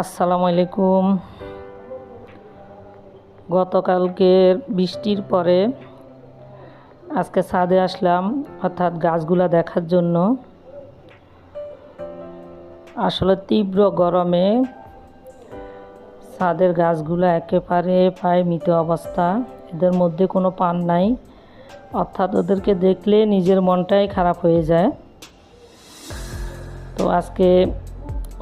আসসালামু আলাইকুম। গতকালকের বৃষ্টির পরে আজকে ছাদে আসলাম, অর্থাৎ গাছগুলা দেখার জন্য। আসলে তীব্র গরমে ছাদের গাছগুলো একেবারে প্রায় মৃত অবস্থা। এদের মধ্যে কোনো পান নাই, অর্থাৎ ওদেরকে দেখলে নিজের মনটাই খারাপ হয়ে যায়। তো আজকে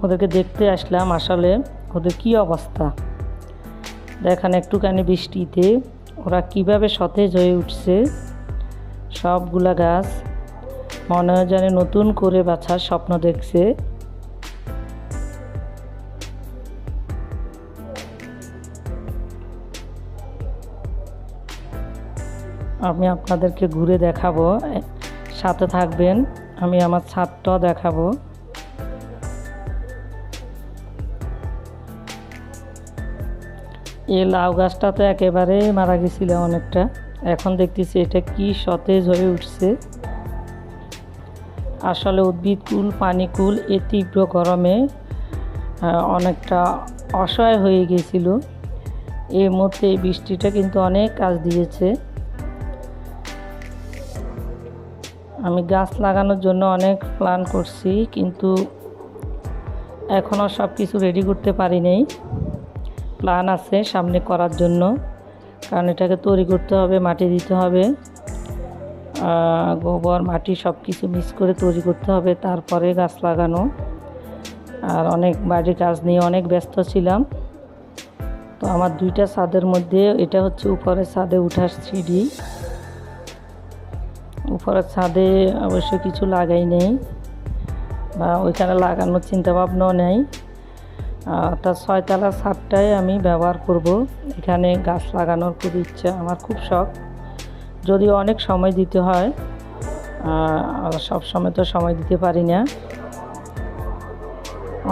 ওদেরকে দেখতে আসলাম, আসলে ওদের কি অবস্থা? দেখেন একটুখানি বৃষ্টিতে, ওরা কীভাবে সতেজ হয়ে উঠছে। সবগুলা গাছ মনে হয় যেন নতুন করে বাছার স্বপ্ন দেখছে। আমি আপনাদেরকে ঘুরে দেখাবো সাথে থাকবেন, আমি আমার ছাদটাও দেখাবো। এই লাউ গাছটা তো একেবারে মারা গেছিল অনেকটা। এখন দেখতেছি এটা কি সতেজ হয়ে উঠছে। আসলে উদ্ভিদকুল, পানিকুল এ তীব্র গরমে অনেকটা অসহায় হয়ে গেছিল। এর মধ্যে বৃষ্টিটা কিন্তু অনেক কাজ দিয়েছে। আমি গাছ লাগানোর জন্য অনেক প্ল্যান করছি, কিন্তু এখনও সব কিছু রেডি করতে পারি নাই। প্ল্যান আছে সামনে করার জন্য। কারণ এটাকে তৈরি করতে হবে, মাটি দিতে হবে। গোবর, মাটি সব কিছু মিক্স করে তৈরি করতে হবে, তারপরে গাছ লাগানো। আর অনেক বাড়ির কাজ নিয়ে অনেক ব্যস্ত ছিলাম। তো আমার দুইটা ছাদের মধ্যে, এটা হচ্ছে উপরের ছাদে উঠার সিঁড়ি। উপরের ছাদে অবশ্য কিছু লাগাই নেই বা ওইখানে লাগানোর চিন্তাভাবনাও নেই। অর্থাৎ ছয়তলা ছাদটাই আমি ব্যবহার করব। এখানে গাছ লাগানোর খুব ইচ্ছা, আমার খুব শখ। যদিও অনেক সময় দিতে হয় সব সময় তো সময় দিতে পারি না।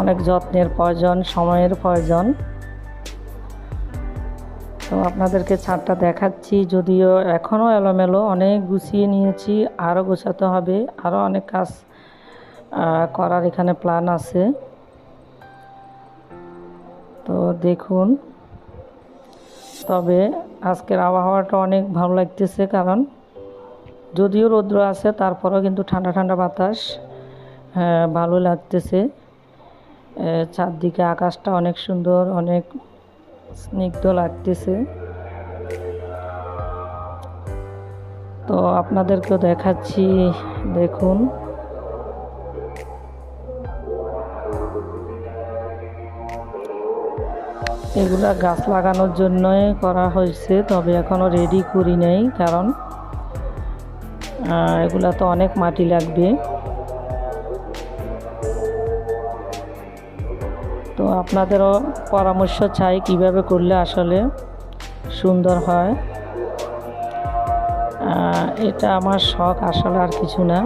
অনেক যত্নের প্রয়োজন, সময়ের প্রয়োজন। তো আপনাদেরকে ছাদটা দেখাচ্ছি, যদিও এখনও এলোমেলো, অনেক গুছিয়ে নিয়েছি আরও গোছাতে হবে আরও অনেক কাজ করার এখানে প্ল্যান আছে। তো দেখুন তবে আজকের আবহাওয়াটা অনেক ভালো লাগতেছে কারণ যদিও রৌদ্র আছে তারপরেও কিন্তু ঠান্ডা ঠান্ডা বাতাস হ্যাঁ, ভালো লাগতেছে। চারদিকে আকাশটা অনেক সুন্দর অনেক স্নিগ্ধ লাগতেছে। তো আপনাদেরকেও দেখাচ্ছি দেখুন। এগুলা গাছ লাগানোর জন্যই করা হয়েছে, তবে এখনও রেডি করি নাই, কারণ এগুলা তো অনেক মাটি লাগবে। তো আপনাদেরও পরামর্শ চাই কীভাবে করলে আসলে সুন্দর হয়। এটা আমার শখ, আসলে আর কিছু না।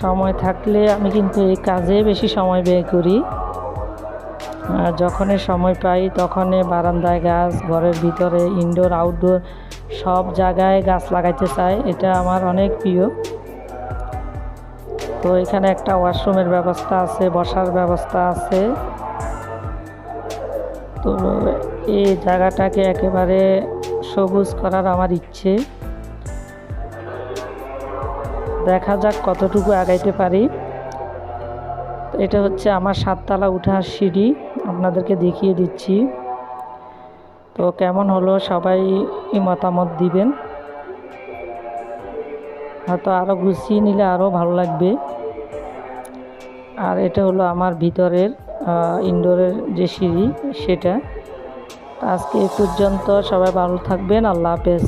সময় থাকলে আমি কিন্তু এই কাজে বেশি সময় ব্যয় করি। আহ, যখনই সময় পাই তখনই বারান্দায় গাছ ঘরের ভিতরে ইনডোর আউটডোর সব জায়গায় গাছ লাগাইতে চাই এটা আমার অনেক প্রিয়। তো এখানে একটা ওয়াশরুমের ব্যবস্থা আছে বসার ব্যবস্থা আছে। তো এই জায়গাটাকে একেবারে সবুজ করার আমার ইচ্ছে। দেখা যাক কতটুকু আগাইতে পারি। এটা হচ্ছে আমার সাততলা উঠার সিঁড়ি, আপনাদেরকে দেখিয়ে দিচ্ছি। তো কেমন হলো সবাই মতামত দিবেন। হয়তো আরও গুছিয়ে নিলে আরও ভালো লাগবে। আর এটা হলো আমার ভিতরের ইনডোরের যে সিঁড়ি, সেটা। আজকে এ পর্যন্ত সবাই ভালো থাকবেন, আল্লাহ হাফেজ।